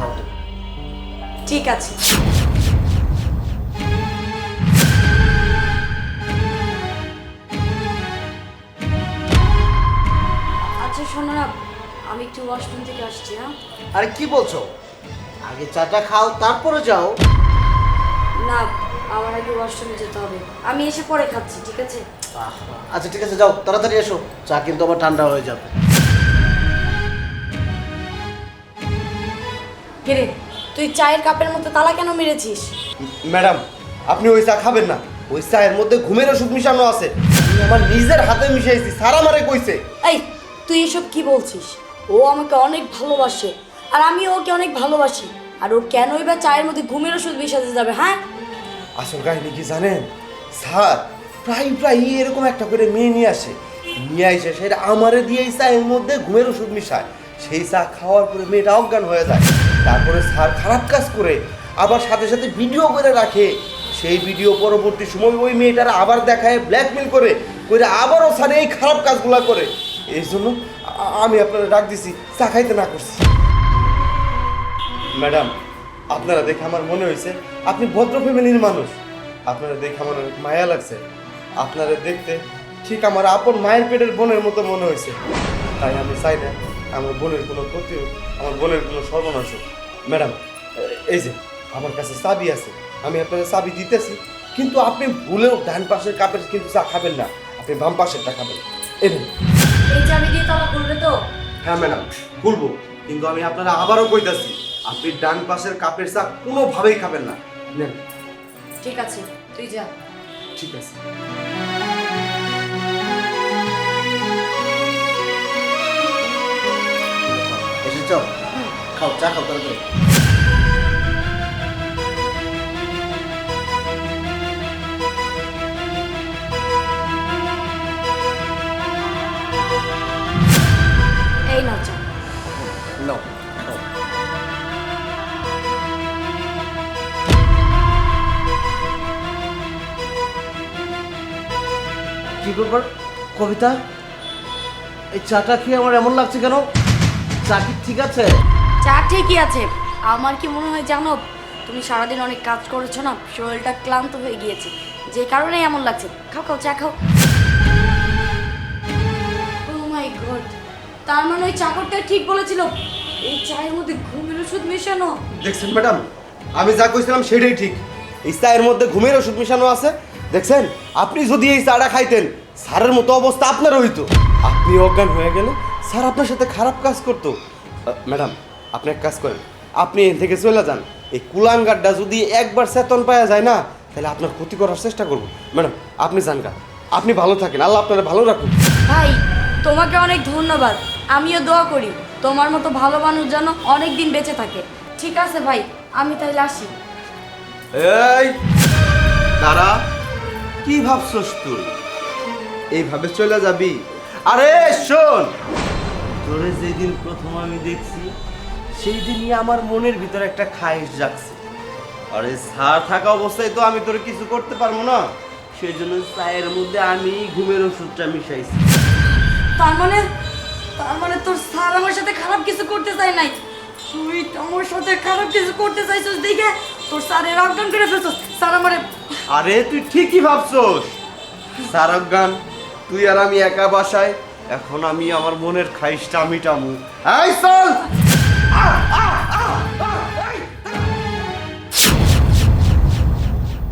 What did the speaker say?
খাও তুমি। ঠিক আছে। আচ্ছা শোনো না আমি একটু ওয়াশরুম থেকে আসছি হ্যাঁ? আরে কি বলছো? আগে চাটা খাও তারপরে যাও। না আমার আগে ওয়াশরুমে যেতে হবে। আমি এসে পরে খাচ্ছি ঠিক আছে? আচ্ছা ঠিক আছে যাও তাড়াতাড়ি এসো। চা কিন্তু আমার ঠান্ডা হয়ে যাবে। কিরে তুই চায়ের কাপের মধ্যে তালা কেন মেরেছিস? ম্যাডাম আপনি ওই চা খাবেন না। ওই চায়ের মধ্যে ঘুমের ওষুধ মিশানো আছে। আমি আমার নিজের হাতে মিশাইছি সারা মারে কইছে। এই তুই এসব কি বলছিস? ও আমাকে অনেক ভালোবাসে আর আমি ওকে অনেক ভালোবাসি। আর ও কেনই বা চায়ের মধ্যে ঘুমের ওষুধ মিশাতে যাবে হ্যাঁ? আসল কাহিনী কি জানেন? স্যার প্রায় প্রায় এরকম একটা করে মেয়ে নিয়ে আসে। নিয়ে আসে সেটা আমারে দিয়ে চায়ের মধ্যে ঘুমের ওষুধ মিশায়। সেই চা খাওয়ার পরে মেয়েটা অজ্ঞান হয়ে যায়। তারপরে স্যার খারাপ কাজ করে আবার সাথে সাথে ভিডিও করে রাখে। সেই ভিডিও পরবর্তী সময় ওই মেয়েটার আবার দেখায় ব্ল্যাকমেল করে করে আবারও স্যার এই খারাপ কাজগুলো করে। এই জন্য আমি আপনারা ডাক দিছি, চা খাইতে না করছি। ম্যাডাম, আপনারা দেখে আমার মনে হয়েছে আপনি ভদ্র ফ্যামিলির মানুষ। আপনারা দেখে আমার অনেক মায়া লাগছে। আপনারা দেখতে ঠিক আমার আপন মায়ের পেটের বোনের মতো মনে হয়েছে তাই আমি চাই না আমার বোনের কোনো ক্ষতি হোক আমার বোনের কোনো সর্বনাশ হোক। ম্যাডাম এই যে আমার কাছে চাবি আছে আমি আপনাকে চাবি দিতেছি কিন্তু আপনি ভুলেও ডান পাশের কাপের কিন্তু চা খাবেন না আপনি বাম পাশের পাশেরটা খাবেন। এই নিন। এই চাবি দিয়ে তালা খুলবে তো? হ্যাঁ ম্যাডাম খুলবো কিন্তু আমি আপনারা আবারও কইতাছি আপনি ডান পাশের কাপের চা কোনোভাবেই খাবেন না। নেন। ঠিক আছে তুই যা। ঠিক আছে। খাও চা খাও তাড়াতাড়ি। এই নাও চা। নাও কি ব্যাপার কবিতা? এই চাটা খেয়ে আমার এমন লাগছে কেন? চা কি ঠিক আছে? চা ঠিকই আছে। আমার কি মনে হয় জানো, তুমি সারাদিন অনেক কাজ করেছ না, শরীরটা ক্লান্ত হয়ে গিয়েছে। যে কারণে এমন লাগছে। খাও খাও, চা খাও। ও মাই গড তার মানে ওই চাকরটা ঠিক বলেছিল। এই চায়ের মধ্যে ঘুমের ওষুধ মেশানো। দেখছেন ম্যাডাম, আমি যা কইছিলাম সেটাই ঠিক। এই চায়ের মধ্যে ঘুমের ওষুধ মিশানো আছে। দেখছেন, আপনি যদি এই চাটা খাইতেন, স্যারের মতো অবস্থা আপনার হইতো। আপনি অজ্ঞান হয়ে গেলে স্যার আপনার সাথে খারাপ কাজ করতো। ম্যাডাম আপনি এক কাজ করেন আপনি এখান থেকে চলে যান। এই কুলাঙ্গারটা যদি একবার চেতন পাওয়া যায় না তাহলে আপনার ক্ষতি করার চেষ্টা করব। ম্যাডাম আপনি যান গা। আপনি ভালো থাকেন আল্লাহ আপনারা ভালো রাখুন ভাই তোমাকে অনেক ধন্যবাদ। আমিও দোয়া করি তোমার মতো ভালো মানুষ যেন অনেক দিন বেঁচে থাকে। ঠিক আছে ভাই আমি তাহলে আসি। এই তারা কি ভাবছস তুই? এইভাবে চলে যাবি? আরে শোন। তোরে যেদিন প্রথম আমি দেখছি সেই দিনই আমার মনের ভিতরে একটা খায়েশ জাগছে। আরে সার থাকা অবস্থায় তো আমি তোর কিছু করতে পারব না। সেই জন্য চায়ের মধ্যে আমি ঘুমের ওষুধটা মিশাইছি। তার মানে তার মানে তোর স্যার আমার সাথে খারাপ কিছু করতে চায় নাই? তুই আমার সাথে খারাপ কিছু করতে চাইছিস দেখে তোর স্যারের অজ্ঞান করে ফেলছিস। স্যার আমারে আরে তুই ঠিকই ভাবছস। সারজ্ঞান তুই আর আমি একা বাসায় এখন আমি আমার মনের খাইশটা মিটামু। এই চল! Ah! Ah!